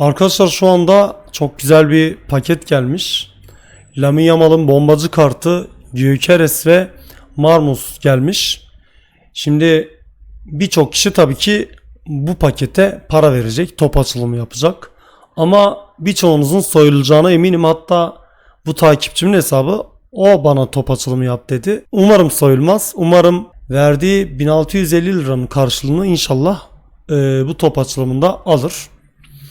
Arkadaşlar şu anda çok güzel bir paket gelmiş. Lamin Yamal'ın bombacı kartı, Gyökeres ve Marmus gelmiş. Şimdi birçok kişi tabii ki bu pakete para verecek, top açılımı yapacak. Ama birçoğunuzun soyulacağına eminim. Hatta bu takipçimin hesabı o bana top açılımı yap dedi. Umarım soyulmaz. Umarım verdiği 1650 liranın karşılığını inşallah e, bu top açılımında alır.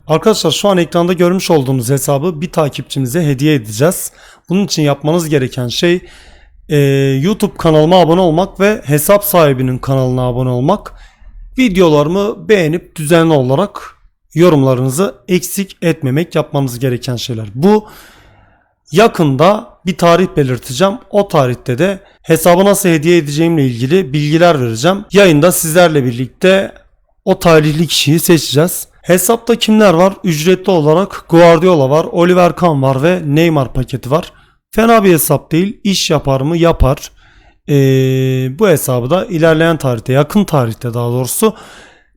Arkadaşlar şu an ekranda görmüş olduğunuz hesabı bir takipçimize hediye edeceğiz. Bunun için yapmanız gereken şey e, YouTube kanalıma abone olmak ve hesap sahibinin kanalına abone olmak. Videolarımı beğenip düzenli olarak yorumlarınızı eksik etmemek yapmanız gereken şeyler. Bu yakında bir tarih belirteceğim. O tarihte de hesabı nasıl hediye edeceğimle ilgili bilgiler vereceğim. Yayında sizlerle birlikte o talihli kişiyi seçeceğiz. Hesapta kimler var? Ücretli olarak Guardiola var, Oliver Kahn var ve Neymar paketi var. Fena bir hesap değil. İş yapar mı? Yapar. Ee, bu hesabı da ilerleyen tarihte, yakın tarihte daha doğrusu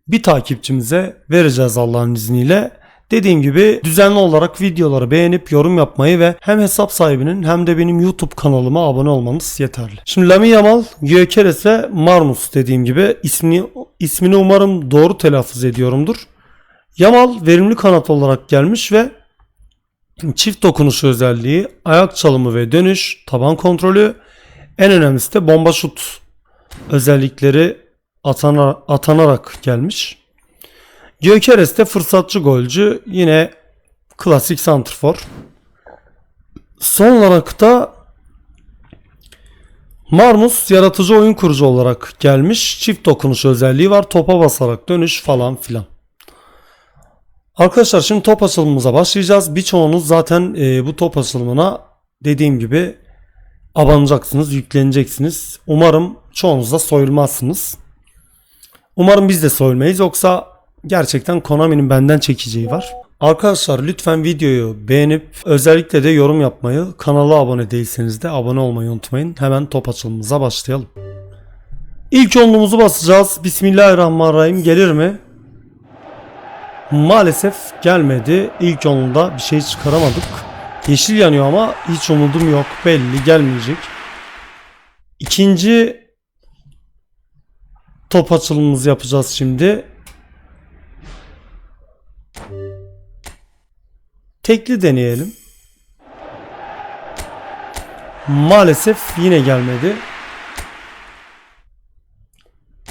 bir takipçimize vereceğiz Allah'ın izniyle. Dediğim gibi düzenli olarak videoları beğenip yorum yapmayı ve hem hesap sahibinin hem de benim YouTube kanalıma abone olmanız yeterli. Şimdi Lamin Yamal, Gyökeres ve Marmus dediğim gibi ismini ismini umarım doğru telaffuz ediyorumdur. Yamal verimli kanat olarak gelmiş ve çift dokunuş özelliği, ayak çalımı ve dönüş, taban kontrolü, en önemlisi de bomba şut özellikleri atana, atanarak gelmiş. Gyökeres de fırsatçı golcü. Yine klasik santrfor. Son olarak da Marmus yaratıcı oyun kurucu olarak gelmiş. Çift dokunuş özelliği var. Topa basarak dönüş falan filan. Arkadaşlar şimdi top açılımımıza başlayacağız. Birçoğunuz zaten e, bu top açılımına dediğim gibi abanacaksınız, yükleneceksiniz. Umarım çoğunuz da soyulmazsınız. Umarım biz de soyulmayız yoksa gerçekten Konami'nin benden çekeceği var. Arkadaşlar lütfen videoyu beğenip özellikle de yorum yapmayı, kanala abone değilseniz de abone olmayı unutmayın. Hemen top açılımımıza başlayalım. İlk onluğumuzu basacağız. Bismillahirrahmanirrahim gelir mi? Maalesef gelmedi. İlk onluda bir şey çıkaramadık. Yeşil yanıyor ama hiç umudum yok. Belli gelmeyecek. İkinci top açılımımızı yapacağız şimdi. Tekli deneyelim. Maalesef yine gelmedi.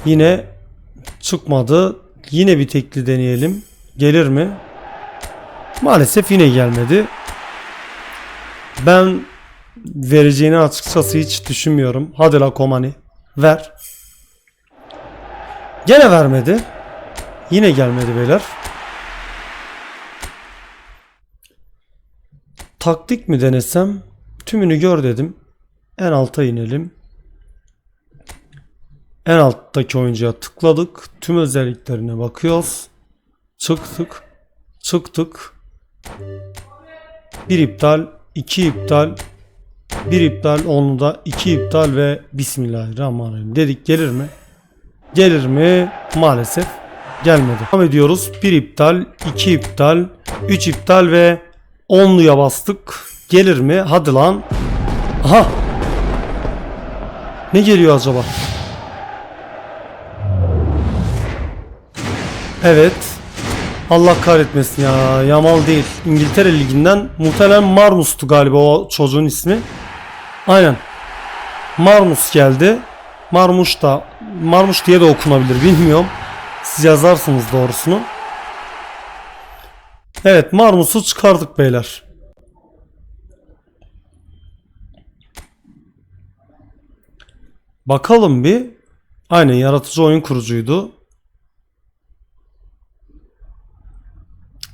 Yine çıkmadı. Yine bir tekli deneyelim. Gelir mi? Maalesef yine gelmedi. Ben vereceğini açıkçası hiç düşünmüyorum. Hadi la Komani. Ver. Gene vermedi. Yine gelmedi beyler. Taktik mi denesem? Tümünü gör dedim. En alta inelim. En alttaki oyuncuya tıkladık. Tüm özelliklerine bakıyoruz. Çıktık. Çıktık. Bir iptal, iki iptal, bir iptal, onu da iki iptal ve Bismillahirrahmanirrahim dedik gelir mi? Gelir mi? Maalesef gelmedi. Devam ediyoruz. Bir iptal, iki iptal, üç iptal ve onluya bastık. Gelir mi? Hadi lan. Aha. Ne geliyor acaba? Evet. Allah kahretmesin ya. Yamal değil. İngiltere Ligi'nden muhtemelen Marmus'tu galiba o çocuğun ismi. Aynen. Marmus geldi. Marmuş da Marmuş diye de okunabilir bilmiyorum. Siz yazarsınız doğrusunu. Evet Marmus'u çıkardık beyler. Bakalım bir. Aynen yaratıcı oyun kurucuydu.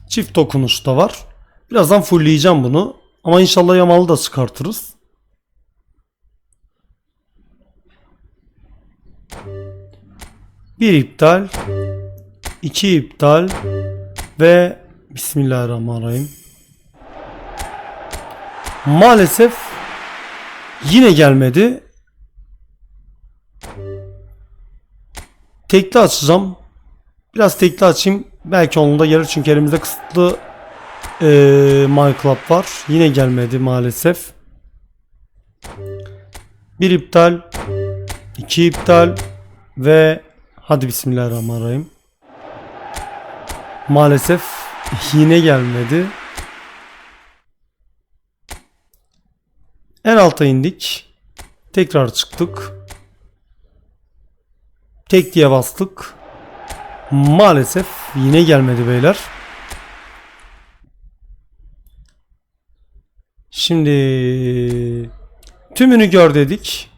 Çift dokunuş da var. Birazdan fullleyeceğim bunu. Ama inşallah Yamal'ı da çıkartırız. Bir iptal. iki iptal. Ve Bismillahirrahmanirrahim. Maalesef yine gelmedi. Tekli açacağım. Biraz tekli açayım. Belki onun da gelir çünkü elimizde kısıtlı Ee, My Club var. Yine gelmedi maalesef. Bir iptal. iki iptal. Ve hadi bismillahirrahmanirrahim. Maalesef yine gelmedi. En alta indik. Tekrar çıktık. Tek diye bastık. Maalesef yine gelmedi beyler. Şimdi tümünü gör dedik.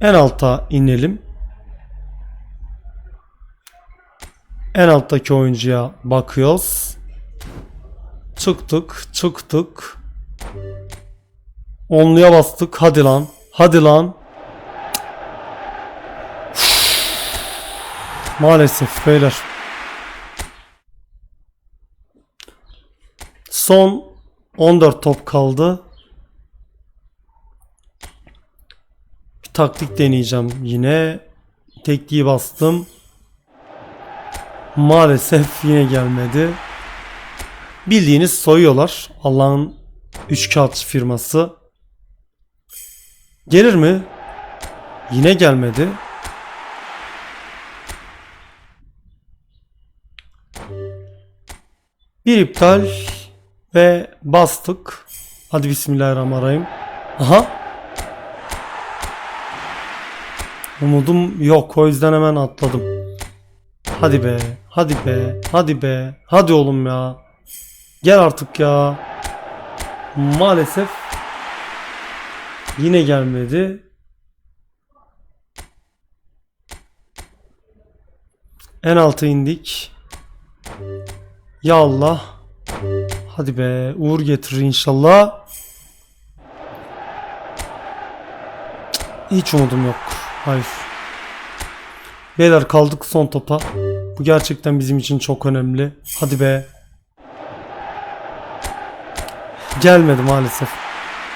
En alta inelim. En alttaki oyuncuya bakıyoruz. Çıktık, çıktık. Onluya bastık. Hadi lan. Hadi lan. Maalesef beyler. Son 14 top kaldı. Bir taktik deneyeceğim yine. Tekliği bastım. Maalesef yine gelmedi. Bildiğiniz soyuyorlar. Allah'ın üç kağıtçı firması. Gelir mi? Yine gelmedi. Bir iptal ve bastık. Hadi bismillahirrahmanirrahim. Aha. Umudum yok o yüzden hemen atladım. Hadi be. Hadi be. Hadi be. Hadi oğlum ya. Gel artık ya. Maalesef yine gelmedi. En alta indik. Ya Allah. Hadi be. Uğur getirir inşallah. Hiç umudum yok. Hayır. Beyler kaldık son topa. Bu gerçekten bizim için çok önemli. Hadi be. Gelmedi maalesef.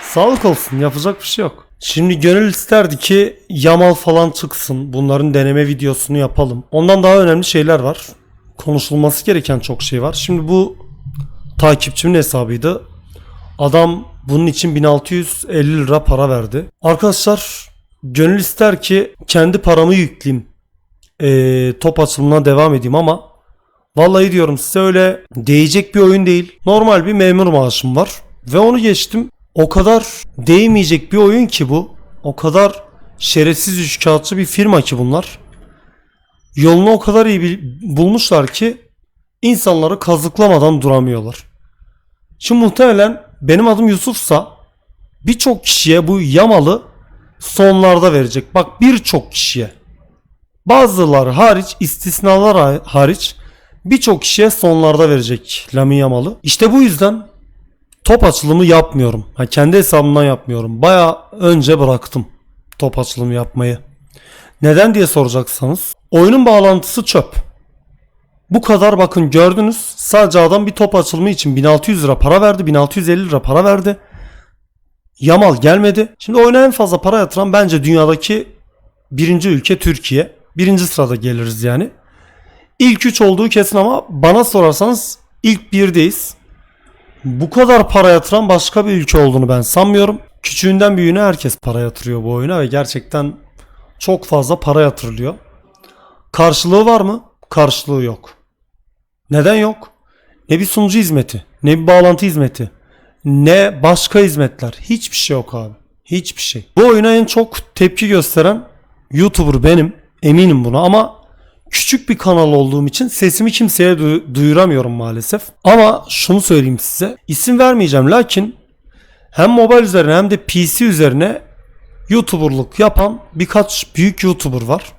Sağlık olsun yapacak bir şey yok. Şimdi gönül isterdi ki Yamal falan çıksın. Bunların deneme videosunu yapalım. Ondan daha önemli şeyler var. Konuşulması gereken çok şey var. Şimdi bu takipçimin hesabıydı. Adam bunun için 1650 lira para verdi. Arkadaşlar gönül ister ki kendi paramı yükleyeyim. Ee, top açılımına devam edeyim ama vallahi diyorum size öyle değecek bir oyun değil. Normal bir memur maaşım var. Ve onu geçtim. O kadar değmeyecek bir oyun ki bu. O kadar şerefsiz üçkağıtçı bir firma ki bunlar. Yolunu o kadar iyi bulmuşlar ki insanları kazıklamadan duramıyorlar. Şimdi muhtemelen benim adım Yusuf'sa birçok kişiye bu yamalı sonlarda verecek. Bak birçok kişiye. Bazıları hariç, istisnalar ha- hariç birçok kişiye sonlarda verecek Lamin Yamal'ı. İşte bu yüzden top açılımı yapmıyorum. Ha, kendi hesabımdan yapmıyorum. Baya önce bıraktım top açılımı yapmayı. Neden diye soracaksanız oyunun bağlantısı çöp. Bu kadar bakın gördünüz. Sadece adam bir top açılımı için 1600 lira para verdi. 1650 lira para verdi. Yamal gelmedi. Şimdi oyuna en fazla para yatıran bence dünyadaki birinci ülke Türkiye. Birinci sırada geliriz yani. İlk 3 olduğu kesin ama bana sorarsanız ilk birdeyiz. Bu kadar para yatıran başka bir ülke olduğunu ben sanmıyorum. Küçüğünden büyüğüne herkes para yatırıyor bu oyuna ve gerçekten çok fazla para yatırılıyor. Karşılığı var mı? Karşılığı yok. Neden yok? Ne bir sunucu hizmeti, ne bir bağlantı hizmeti, ne başka hizmetler. Hiçbir şey yok abi. Hiçbir şey. Bu oyuna en çok tepki gösteren YouTuber benim. Eminim buna ama küçük bir kanal olduğum için sesimi kimseye du- duyuramıyorum maalesef. Ama şunu söyleyeyim size. İsim vermeyeceğim lakin hem mobile üzerine hem de PC üzerine YouTuber'lık yapan birkaç büyük YouTuber var.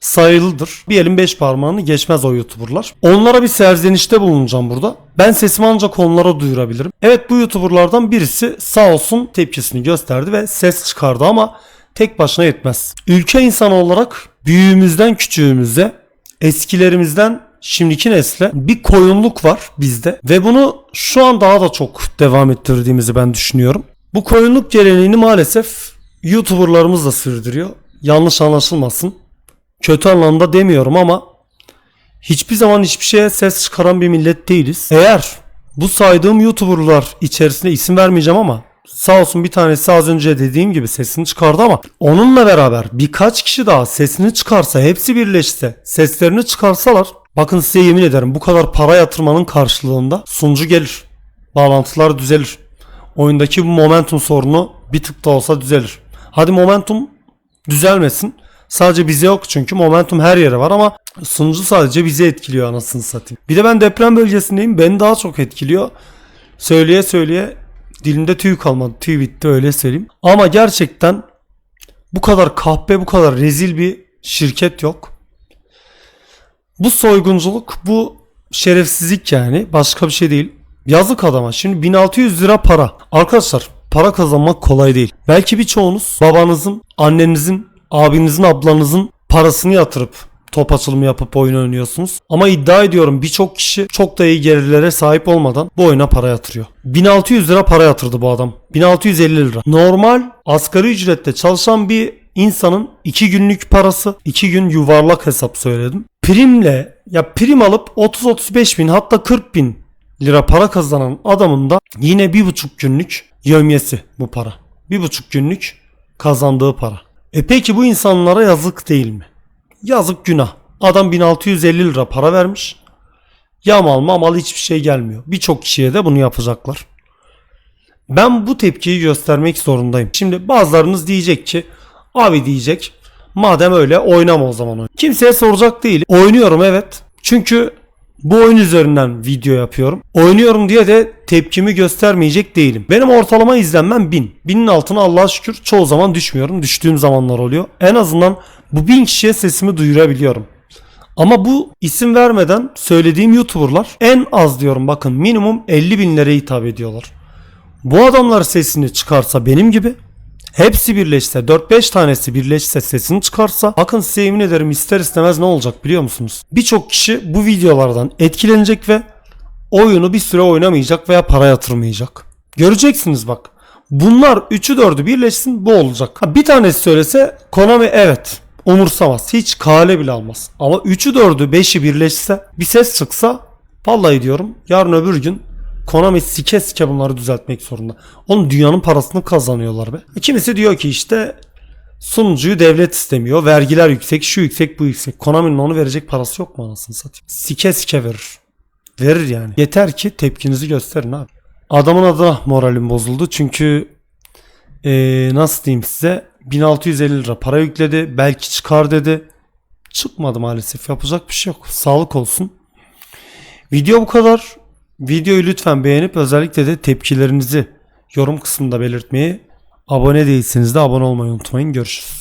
Sayılıdır. Bir elin beş parmağını geçmez o YouTuber'lar. Onlara bir serzenişte bulunacağım burada. Ben sesimi ancak onlara duyurabilirim. Evet bu YouTuber'lardan birisi sağ olsun tepkisini gösterdi ve ses çıkardı ama tek başına yetmez. Ülke insanı olarak büyüğümüzden küçüğümüze, eskilerimizden şimdiki nesle bir koyunluk var bizde ve bunu şu an daha da çok devam ettirdiğimizi ben düşünüyorum. Bu koyunluk geleneğini maalesef YouTuber'larımız da sürdürüyor. Yanlış anlaşılmasın. Kötü anlamda demiyorum ama hiçbir zaman hiçbir şeye ses çıkaran bir millet değiliz. Eğer bu saydığım YouTuber'lar içerisinde isim vermeyeceğim ama sağ olsun bir tanesi az önce dediğim gibi sesini çıkardı ama onunla beraber birkaç kişi daha sesini çıkarsa hepsi birleşse seslerini çıkarsalar bakın size yemin ederim bu kadar para yatırmanın karşılığında sunucu gelir. Bağlantılar düzelir. Oyundaki bu momentum sorunu bir tık da olsa düzelir. Hadi momentum düzelmesin. Sadece bize yok çünkü momentum her yere var ama sunucu sadece bizi etkiliyor anasını satayım. Bir de ben deprem bölgesindeyim. Beni daha çok etkiliyor. Söyleye söyleye dilimde tüy kalmadı. Tüy bitti öyle söyleyeyim. Ama gerçekten bu kadar kahpe bu kadar rezil bir şirket yok. Bu soygunculuk bu şerefsizlik yani başka bir şey değil. Yazık adama. Şimdi 1600 lira para. Arkadaşlar para kazanmak kolay değil. Belki birçoğunuz babanızın, annenizin, abinizin, ablanızın parasını yatırıp top açılımı yapıp oyun oynuyorsunuz. Ama iddia ediyorum birçok kişi çok da iyi geririlere sahip olmadan bu oyuna para yatırıyor. 1600 lira para yatırdı bu adam. 1650 lira. Normal asgari ücrette çalışan bir insanın 2 günlük parası 2 gün yuvarlak hesap söyledim. Primle ya prim alıp 30-35 bin hatta 40 bin lira para kazanan adamın da yine bir buçuk günlük yövmiyesi bu para. Bir buçuk günlük kazandığı para. E peki bu insanlara yazık değil mi? Yazık günah. Adam 1650 lira para vermiş. Yamal mamal hiçbir şey gelmiyor. Birçok kişiye de bunu yapacaklar. Ben bu tepkiyi göstermek zorundayım. Şimdi bazılarınız diyecek ki abi diyecek madem öyle oynama o zaman. Kimseye soracak değil. Oynuyorum evet. Çünkü bu oyun üzerinden video yapıyorum. Oynuyorum diye de tepkimi göstermeyecek değilim. Benim ortalama izlenmem 1000. 1000'in altına Allah'a şükür çoğu zaman düşmüyorum. Düştüğüm zamanlar oluyor. En azından bu 1000 kişiye sesimi duyurabiliyorum. Ama bu isim vermeden söylediğim YouTuber'lar en az diyorum bakın minimum 50 binlere hitap ediyorlar. Bu adamlar sesini çıkarsa benim gibi hepsi birleşse 4-5 tanesi birleşse sesini çıkarsa bakın size yemin ederim ister istemez ne olacak biliyor musunuz? Birçok kişi bu videolardan etkilenecek ve oyunu bir süre oynamayacak veya para yatırmayacak. Göreceksiniz bak. Bunlar 3'ü 4'ü birleşsin bu olacak. Ha, bir tanesi söylese Konami evet umursamaz. Hiç kale bile almaz. Ama 3'ü 4'ü 5'i birleşse bir ses çıksa vallahi diyorum yarın öbür gün Konami sike sike bunları düzeltmek zorunda. Oğlum dünyanın parasını kazanıyorlar be. Kimisi diyor ki işte sunucuyu devlet istemiyor. Vergiler yüksek, şu yüksek, bu yüksek. Konami'nin onu verecek parası yok mu anasını satayım? Sike sike verir. Verir yani. Yeter ki tepkinizi gösterin abi. Adamın adına moralim bozuldu çünkü eee, nasıl diyeyim size 1650 lira para yükledi. Belki çıkar dedi. Çıkmadı maalesef. Yapacak bir şey yok. Sağlık olsun. Video bu kadar. Videoyu lütfen beğenip özellikle de tepkilerinizi yorum kısmında belirtmeyi, abone değilseniz de abone olmayı unutmayın. Görüşürüz.